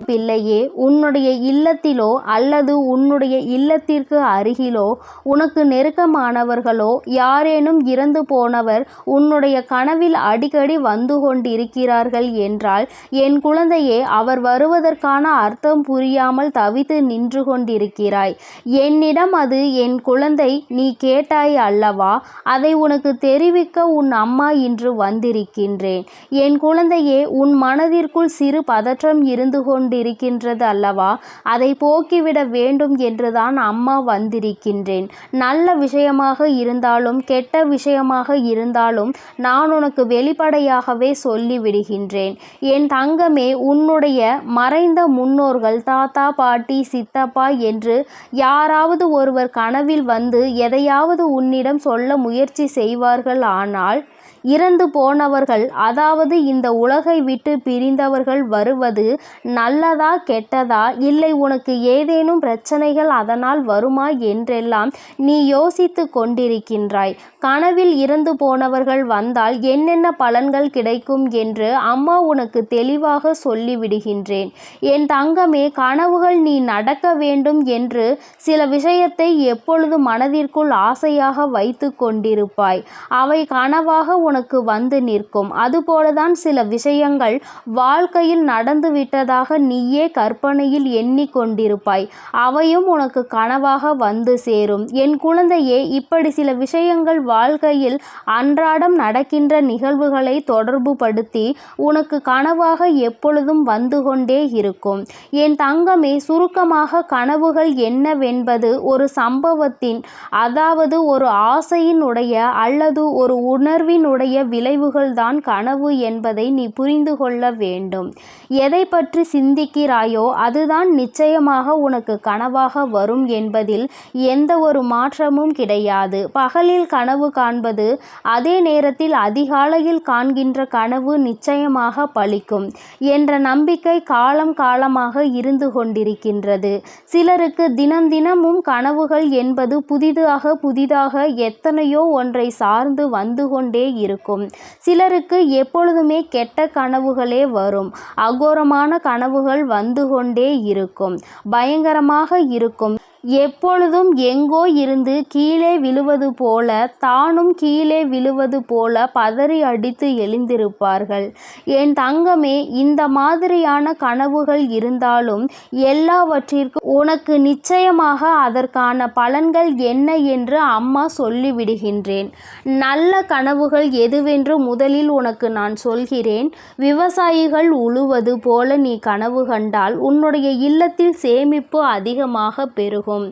பிள்ளையே உன்னுடைய இல்லத்திலோ அல்லது உன்னுடைய இல்லத்திற்கு அருகிலோ உனக்கு நெருக்கமானவர்களோ யாரேனும் இறந்து போனவர் உன்னுடைய கனவில் அடிக்கடி வந்து கொண்டிருக்கிறார்கள் என்றால் என் குழந்தையே அவர் வருவதற்கான அர்த்தம் புரியாமல் தவித்து நின்று கொண்டிருக்கிறாய். என்னிடம் அது என் குழந்தை நீ கேட்டாய் அல்லவா? அதை உனக்கு தெரிவிக்க உன் அம்மா இன்று வந்திருக்கின்றேன். என் குழந்தையே உன் மனதிற்குள் சிறு பதற்றம் இருந்து கொண்டிருக்கின்றது அல்லவா? அதை போக்கிவிட வேண்டும் என்றுதான் அம்மா வந்திருக்கின்றேன். நல்ல விஷயமாக இருந்தாலும் கெட்ட விஷயமாக இருந்தாலும் நான் உனக்கு வெளிப்படையாகவே சொல்லிவிடுகின்றேன். என் தங்கமே உன்னுடைய மறைந்த முன்னோர்கள் தாத்தா பாட்டி சித்தப்பா என்று யாராவது ஒருவர் கனவில் வந்து எதையாவது உன்னிடம் சொல்ல முயற்சி செய்வார்கள் ஆனால் இறந்து போனவர்கள் அதாவது இந்த உலகை விட்டு பிரிந்தவர்கள் வருவது நல்லதா கெட்டதா? இல்லை உனக்கு ஏதேனும் பிரச்சனைகள் அதனால் வருமா என்றெல்லாம் நீ யோசித்து கொண்டிருக்கின்றாய். கனவில் இறந்து போனவர்கள் வந்தால் என்னென்ன பலன்கள் கிடைக்கும் என்று அம்மா உனக்கு தெளிவாக சொல்லிவிடுகின்றேன். என் தங்கமே கனவுகள் நீ நடக்க வேண்டும் என்று சில விஷயத்தை எப்பொழுது மனதிற்குள் ஆசையாக வைத்து கொண்டிருப்பாய். அவை கனவாக உனக்கு வந்து நிற்கும். அதுபோலதான் சில விஷயங்கள் வாழ்க்கையில் நடந்து விட்டதாக நீயே கற்பனையில் எண்ணிக்கொண்டிருப்பாய் அவையும் உனக்கு கனவாக வந்து சேரும். என் குழந்தையே இப்படி சில விஷயங்கள் வாழ்க்கையில் அன்றாடம் நடக்கின்ற நிகழ்வுகளை தொடர்புபடுத்தி உனக்கு கனவாக எப்பொழுதும் வந்து கொண்டே இருக்கும். என் தங்கமே சுருக்கமாக கனவுகள் என்னவென்பது ஒரு சம்பவத்தின் அதாவது ஒரு ஆசையினுடைய அல்லது ஒரு உணர்வினுடைய விளைவுகள் தான் கனவு என்பதை நீ புரிந்து கொள்ள வேண்டும். எதை பற்றி சிந்திக்கிறாயோ அதுதான் நிச்சயமாக உனக்கு கனவாக வரும் என்பதில் எந்த ஒரு மாற்றமும் கிடையாது. பகலில் கனவு காண்பது அதே நேரத்தில் அதிகாலையில் காண்கின்ற கனவு நிச்சயமாக பலிக்கும் என்ற நம்பிக்கை காலம் காலமாக இருந்து கொண்டிருக்கின்றது. சிலருக்கு தினம் தினமும் கனவுகள் என்பது புதிதாக புதிதாக எத்தனையோ ஒன்றை சார்ந்து வந்து கொண்டே இருக்கும். இருக்கும். சிலருக்கு எப்பொழுதுமே கெட்ட கனவுகளே வரும். அகோரமான கனவுகள் வந்து கொண்டே இருக்கும். பயங்கரமாக இருக்கும். எப்பொழுதும் எங்கோ இருந்து கீழே விழுவது போல தானும் கீழே விழுவது போல பதறி அடித்து எழுந்திருப்பார்கள். என் தங்கமே இந்த மாதிரியான கனவுகள் இருந்தாலும் எல்லாவற்றிற்கும் உனக்கு நிச்சயமாக அதற்கான பலன்கள் என்ன என்று அம்மா சொல்லிவிடுகின்றேன். நல்ல கனவுகள் எதுவென்று முதலில் உனக்கு நான் சொல்கிறேன். விவசாயிகள் உழுவது போல நீ கனவு கண்டால் உன்னுடைய இல்லத்தில் சேமிப்பு அதிகமாக பெருகும். இருக்கும்.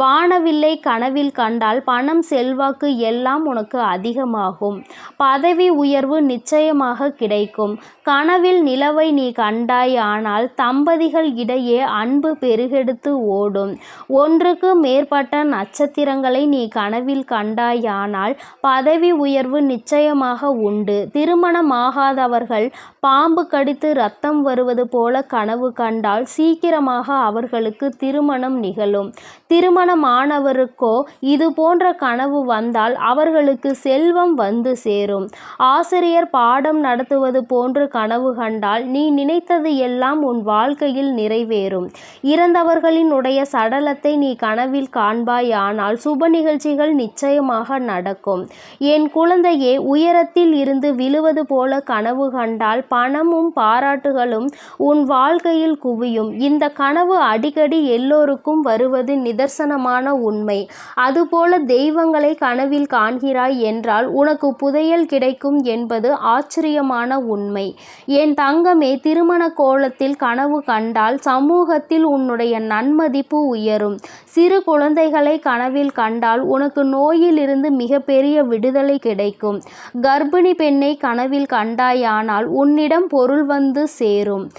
வானவில்லை கனவில் கண்டால் பணம் செல்வாக்கு எல்லாம் உனக்கு அதிகமாகும். பதவி உயர்வு நிச்சயமாக கிடைக்கும். கனவில் நிலவை நீ கண்டாய் ஆனால் தம்பதிகள் இடையே அன்பு பெருகெடுத்து ஓடும். ஒன்றுக்கு மேற்பட்ட நட்சத்திரங்களை நீ கனவில் கண்டாயானால் பதவி உயர்வு நிச்சயமாக உண்டு. திருமணமாகாதவர்கள் பாம்பு கடித்து ரத்தம் வருவது போல கனவு கண்டால் சீக்கிரமாக அவர்களுக்கு திருமணம் நிகழும். திருமணமானவருக்கோ இது போன்ற கனவு வந்தால் அவர்களுக்கு செல்வம் வந்து சேரும். ஆசிரியர் பாடம் நடத்துவது போன்று கனவு கண்டால் நீ நினைத்தது எல்லாம் உன் வாழ்க்கையில் நிறைவேறும். இறந்தவர்களினுடைய சடலத்தை நீ கனவில் காண்பாயானால் சுப நிகழ்ச்சிகள் நிச்சயமாக நடக்கும். என் குழந்தையே உயரத்தில் இருந்து விழுவது போல கனவு கண்டால் பணமும் பாராட்டுகளும் உன் வாழ்க்கையில் குவியும். இந்த கனவு அடிக்கடி எல்லோருக்கும் வருவது நிதர்சனமான உண்மை. அதுபோல தெய்வங்களை கனவில் காண்கிறாய் என்றால் உனக்கு புதையல் கிடைக்கும் என்பது ஆச்சரியமான உண்மை. என் தங்கமே திருமண கோலத்தில் கனவு கண்டால் சமூகத்தில் உன்னுடைய நன்மதிப்பு உயரும். சிறு குழந்தைகளை கனவில் கண்டால் உனக்கு நோயிலிருந்து மிகப்பெரிய விடுதலை கிடைக்கும். கர்ப்பிணி பெண்ணை கனவில் கண்டாயானால் உன்னிடம் பொருள் வந்து சேரும்.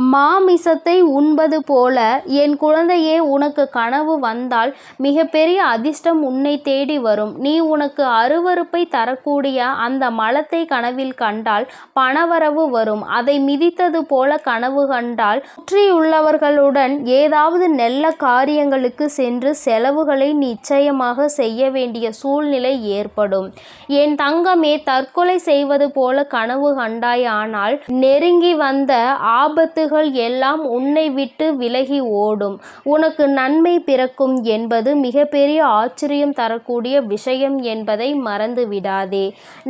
மாமிசத்தை உண்பது போல என் குழந்தையே உனக்கு கனவு வந்தால் மிகப்பெரிய அதிர்ஷ்டம் உன்னை தேடி வரும். நீ உனக்கு அருவருப்பை தரக்கூடிய அந்த மலத்தை கனவில் கண்டால் பணவரவு வரும். அதை மிதித்தது போல கனவு கண்டால் சுற்றியுள்ளவர்களுடன் ஏதாவது நல்ல காரியங்களுக்கு சென்று செலவுகளை நிச்சயமாக செய்ய வேண்டிய சூழ்நிலை ஏற்படும். என் தங்கமே தற்கொலை செய்வது போல கனவு கண்டாயானால் நெருங்கி வந்த ஆபத்து ஆபத்துகள் எல்லாம் உன்னை விட்டு விலகி ஓடும். உனக்கு நன்மை பிறக்கும் என்பது மிகப்பெரிய ஆச்சரியம் தரக்கூடிய விஷயம் என்பதை மறந்து விடாதே.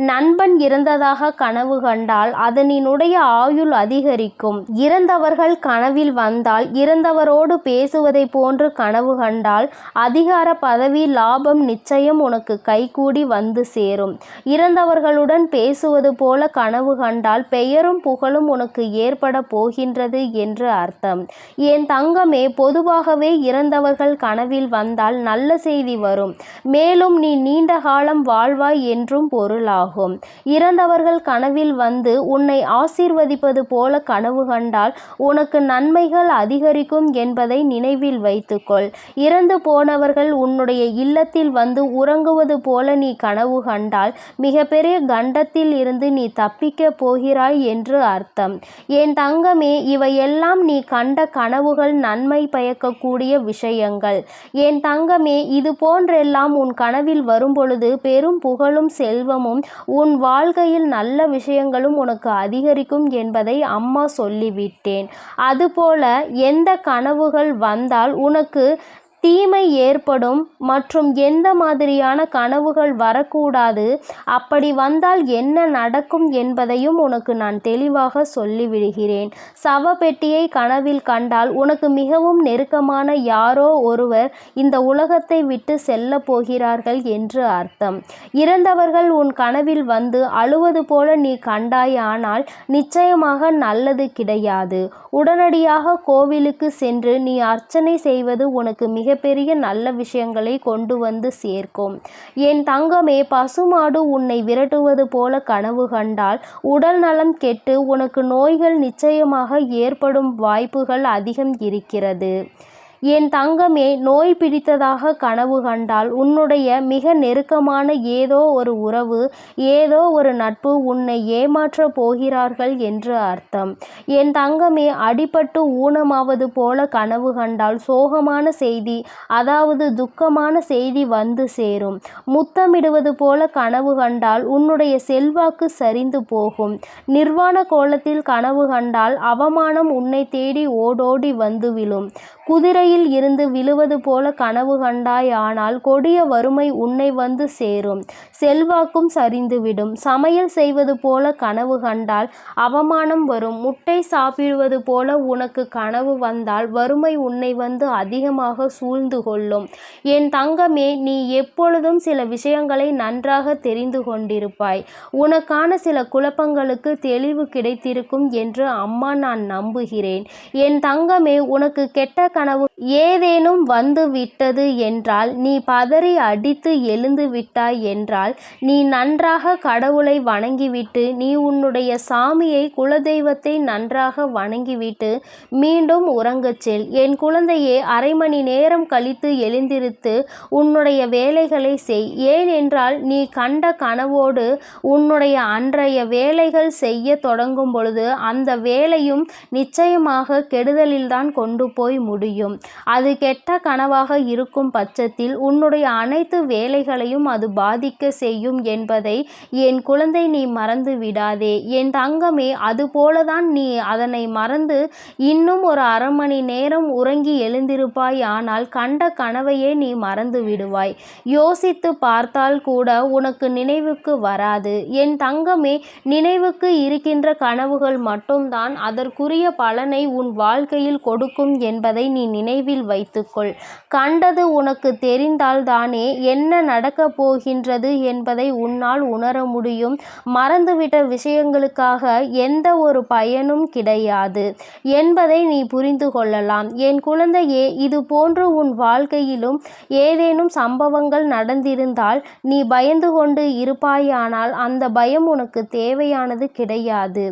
நண்பன் இறந்ததாக கனவு கண்டால் அதனினுடைய ஆயுள் அதிகரிக்கும். இறந்தவர்கள் கனவில் வந்தால் இறந்தவரோடு பேசுவதை போன்று கனவு கண்டால் அதிகார பதவி லாபம் நிச்சயம் உனக்கு கைகூடி வந்து சேரும். இறந்தவர்களுடன் பேசுவது போல கனவு கண்டால் பெயரும் புகழும் உனக்கு ஏற்பட போகின்றது என்று அர்த்தம். என் தங்கமே பொதுவாகவே இறந்தவர்கள் கனவில் வந்தால் நல்ல செய்தி வரும். மேலும் நீ நீண்ட காலம் வாழ்வாய் என்றும் பொருளாகும். இறந்தவர்கள் கனவில் வந்து உன்னை ஆசீர்வதிப்பது போல கனவு கண்டால் உனக்கு நன்மைகள் அதிகரிக்கும் என்பதை நினைவில் வைத்துக்கொள். இறந்து போனவர்கள் உன்னுடைய இல்லத்தில் வந்து உறங்குவது போல நீ கனவு கண்டால் மிகப்பெரிய கண்டத்தில் இருந்து நீ தப்பிக்க போகிறாய் என்று அர்த்தம். என் தங்கமே இவையெல்லாம் நீ கண்ட கனவுகள் நன்மை பயக்கக்கூடிய விஷயங்கள். என் தங்கமே இது போன்றெல்லாம் உன் கனவில் வரும்பொழுது பெரும் புகழும் செல்வமும் உன் வாழ்க்கையில் நல்ல விஷயங்களும் உனக்கு அதிகரிக்கும் என்பதை அம்மா சொல்லிவிட்டேன். அதுபோல எந்த கனவுகள் வந்தால் உனக்கு தீமை ஏற்படும் மற்றும் எந்த மாதிரியான கனவுகள் வரக்கூடாது அப்படி வந்தால் என்ன நடக்கும் என்பதையும் உனக்கு நான் தெளிவாக சொல்லிவிடுகிறேன். சவப்பெட்டியை கனவில் கண்டால் உனக்கு மிகவும் நெருக்கமான யாரோ ஒருவர் இந்த உலகத்தை விட்டு செல்ல போகிறார்கள் என்று அர்த்தம். இறந்தவர்கள் உன் கனவில் வந்து அழுவது போல நீ கண்டாயானால் நிச்சயமாக நல்லது கிடையாது. உடனடியாக கோவிலுக்கு சென்று நீ அர்ச்சனை செய்வது உனக்கு மிக மிகப்பெரிய நல்ல விஷயங்களை கொண்டு வந்து சேர்க்கும். என் தங்கமே பசுமாடு உன்னை விரட்டுவது போல கனவு கண்டால் உடல் நலம் கெட்டு உனக்கு நோய்கள் நிச்சயமாக ஏற்படும் வாய்ப்புகள் அதிகம் இருக்கிறது. என் தங்கமே நோய் பிடித்ததாக கனவு கண்டால் உன்னுடைய மிக நெருக்கமான ஏதோ ஒரு உறவு ஏதோ ஒரு நட்பு உன்னை ஏமாற்ற போகிறார்கள் என்று அர்த்தம். என் தங்கமே அடிபட்டு ஊனமாவது போல கனவு கண்டால் சோகமான செய்தி அதாவது துக்கமான செய்தி வந்து சேரும். முத்தமிடுவது போல கனவு கண்டால் உன்னுடைய செல்வாக்கு சரிந்து போகும். நிர்வாண கோலத்தில் கனவு கண்டால் அவமானம் உன்னை தேடி ஓடோடி வந்து விழும். குதிரையில் இருந்து விழுவது போல கனவு கண்டாய் ஆனால் கொடிய வறுமை உன்னை வந்து சேரும். செல்வாக்கும் சரிந்துவிடும் சமையல் செய்வது போல கனவு கண்டால் அவமானம் வரும். முட்டை சாப்பிடுவது போல உனக்கு கனவு வந்தால் வறுமை உன்னை வந்து அதிகமாக சூழ்ந்து கொள்ளும். என் தங்கமே நீ எப்பொழுதும் சில விஷயங்களை நன்றாக தெரிந்து கொண்டிருப்பாய். உனக்கான சில குழப்பங்களுக்கு தெளிவு கிடைத்திருக்கும் என்று அம்மா நான் நம்புகிறேன். என் தங்கமே உனக்கு கெட்ட கனவு. ஏதேனும் வந்து விட்டது என்றால் நீ பதறி அடித்து எழுந்து விட்டாய் என்றால் நீ நன்றாக கடவுளை வணங்கிவிட்டு நீ உன்னுடைய சாமியை குலதெய்வத்தை நன்றாக வணங்கிவிட்டு மீண்டும் உறங்கச் செல். என் குழந்தையே அரை மணி நேரம் கழித்து எழுந்திருத்து உன்னுடைய வேலைகளை செய். ஏனென்றால் நீ கண்ட கனவோடு உன்னுடைய அன்றைய வேலைகள் செய்ய தொடங்கும் பொழுது அந்த வேலையும் நிச்சயமாக கெடுதலில்தான் கொண்டு போய் முடியும். அது கெட்ட கனவாக இருக்கும் பட்சத்தில் உன்னுடைய அனைத்து வேலைகளையும் அது பாதிக்க செய்யும் என்பதை என் குழந்தை நீ மறந்து விடாதே. என் தங்கமே அதுபோலதான் நீ அதனை மறந்து இன்னும் ஒரு அரை மணி நேரம் உறங்கி எழுந்திருப்பாய். ஆனால் கண்ட கனவையே நீ மறந்து விடுவாய். யோசித்து பார்த்தால் கூட உனக்கு நினைவுக்கு வராது. என் தங்கமே நினைவுக்கு இருக்கின்ற கனவுகள் மட்டும்தான் அதற்குரிய பலனை உன் வாழ்க்கையில் கொடுக்கும் என்பதை நீ நினைவில் வைத்துக்கொள். கண்டது உனக்கு தெரிந்தால்தானே என்ன நடக்கப் போகின்றது என்பதை உன்னால் உணர முடியும். மறந்துவிட்ட விஷயங்களுக்காக எந்த ஒரு பயனும் கிடையாது என்பதை நீ புரிந்து கொள்ளலாம். என் குழந்தையே இது போன்று உன் வாழ்க்கையிலும் ஏதேனும் சம்பவங்கள் நடந்திருந்தால் நீ பயந்து கொண்டு இருப்பாயானால் அந்த பயம் உனக்கு தேவையானது கிடையாது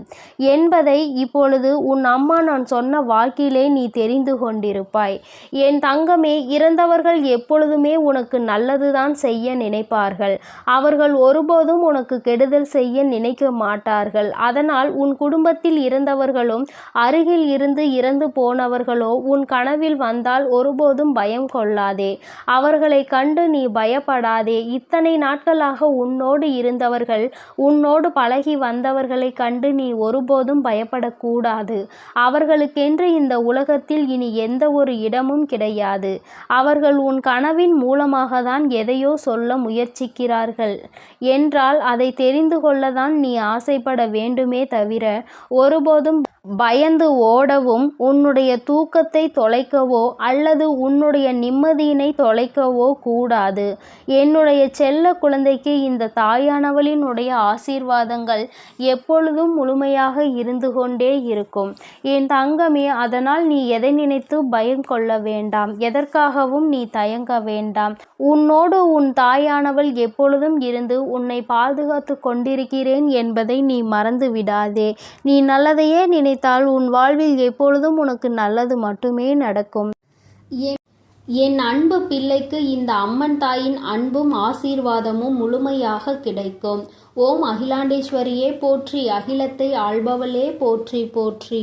என்பதை இப்பொழுது உன் அம்மா நான் சொன்ன வாக்கிலே நீ தெரிந்து கொண்டிருப்பாய். என் தங்கமே இறந்தவர்கள் எப்பொழுதுமே உனக்கு நல்லதுதான் செய்ய நினைப்பார்கள். அவர்கள் ஒருபோதும் உனக்கு கெடுதல் செய்ய நினைக்க மாட்டார்கள். அதனால் உன் குடும்பத்தில் இருந்தவர்களும் அருகில் இருந்து இறந்து போனவர்களோ உன் கனவில் வந்தால் ஒருபோதும் பயம் கொள்ளாதே. அவர்களை கண்டு நீ பயப்படாதே. இத்தனை நாட்களாக உன்னோடு இருந்தவர்கள் உன்னோடு பழகி வந்தவர்களை கண்டு நீ ஒருபோதும் பயப்படக்கூடாது. அவர்களுக்கென்று இந்த உலகத்தில் இனி எந்த ஒரு இடமும் கிடையாது. அவர்கள் உன் கனவின் மூலமாக தான் எதையோ சொல்ல முயற்சிக்கிறார்கள். என்றால் அதை தெரிந்து கொள்ளதான் நீ ஆசைப்பட வேண்டுமே தவிர ஒருபோதும் பயந்து ஓடவும் உன்னுடைய தூக்கத்தை தொலைக்கவோ அல்லது உன்னுடைய நிம்மதியினை தொலைக்கவோ கூடாது. என்னுடைய செல்ல குழந்தைக்கு இந்த தாயானவளினுடைய ஆசீர்வாதங்கள் எப்பொழுதும் முழுமையாக இருந்து கொண்டே இருக்கும். என் தங்கமே அதனால் நீ எதை நினைத்து பயம் கொள்ள வேண்டாம். எதற்காகவும் நீ தயங்க வேண்டாம். உன்னோடு உன் தாயானவள் எப்பொழுதும் இருந்து உன்னை பாதுகாத்து கொண்டிருக்கிறேன் என்பதை நீ மறந்து விடாதே. நீ நல்லதையே நினைத்தால் உன் வாழ்வில் எப்பொழுதும் உனக்கு நல்லது மட்டுமே நடக்கும். என் என் அன்பு பிள்ளைக்கு இந்த அம்மன் தாயின் அன்பும் ஆசீர்வாதமும் முழுமையாக கிடைக்கும். ஓம் அகிலாண்டேஸ்வரியே போற்றி அகிலத்தை ஆள்பவளே போற்றி போற்றி.